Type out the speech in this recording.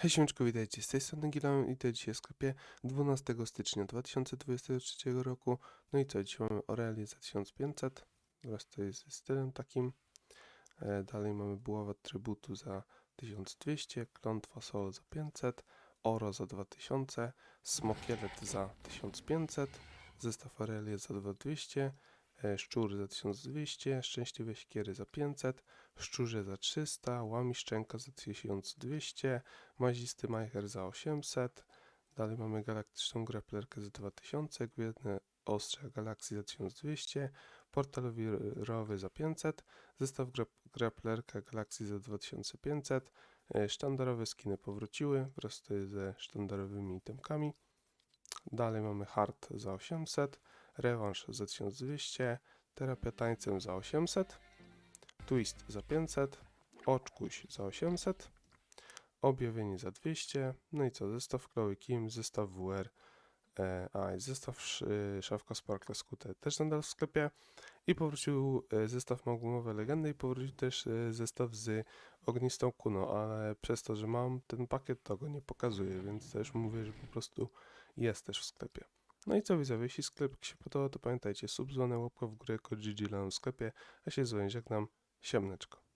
Hej siemeczko, witajcie, z tej strony Gilam i to dzisiaj w sklepie 12 stycznia 2023 roku. No i co, dzisiaj mamy Aurelię za 1500, wraz to jest stylem takim. E, dalej mamy buławę trybutu za 1200, klątwa Sol za 500, Oro za 2000, Smokielet za 1500, zestaw Aurelie za 2200, e, Szczur za 1200, Szczęśliwe Sikiery za 500, Szczurze za 300, Łami Szczęka za 1200, Mazisty Majcher za 800, dalej mamy galaktyczną graplerkę za 2000, Gwiezdne Ostrze Galaksji za 1200, portalowi rowy za 500, zestaw gra- graplerka Galaksji za 2500, e, sztandarowe skiny powróciły wraz ze sztandarowymi itemkami. Dalej mamy hard za 800, rewanż za 1200, terapia tańcem za 800, twist za 500, oczkuś za 800, objawienie za 200, no i co, zestaw Chloe Kim, zestaw WR, e, a zestaw sz, y, szafka Sparkle Skute też nadal w sklepie i powrócił e, zestaw Magumowe Legendy i powrócił też e, zestaw z Ognistą Kuno, ale przez to, że mam ten pakiet, to go nie pokazuję, więc też mówię, że po prostu jest też w sklepie. No i co widzowie, jeśli sklepik się podoba, to pamiętajcie, sub, dzwonek, łapka w górę, kod GG w sklepie, a się z wami żegnam, siemneczko.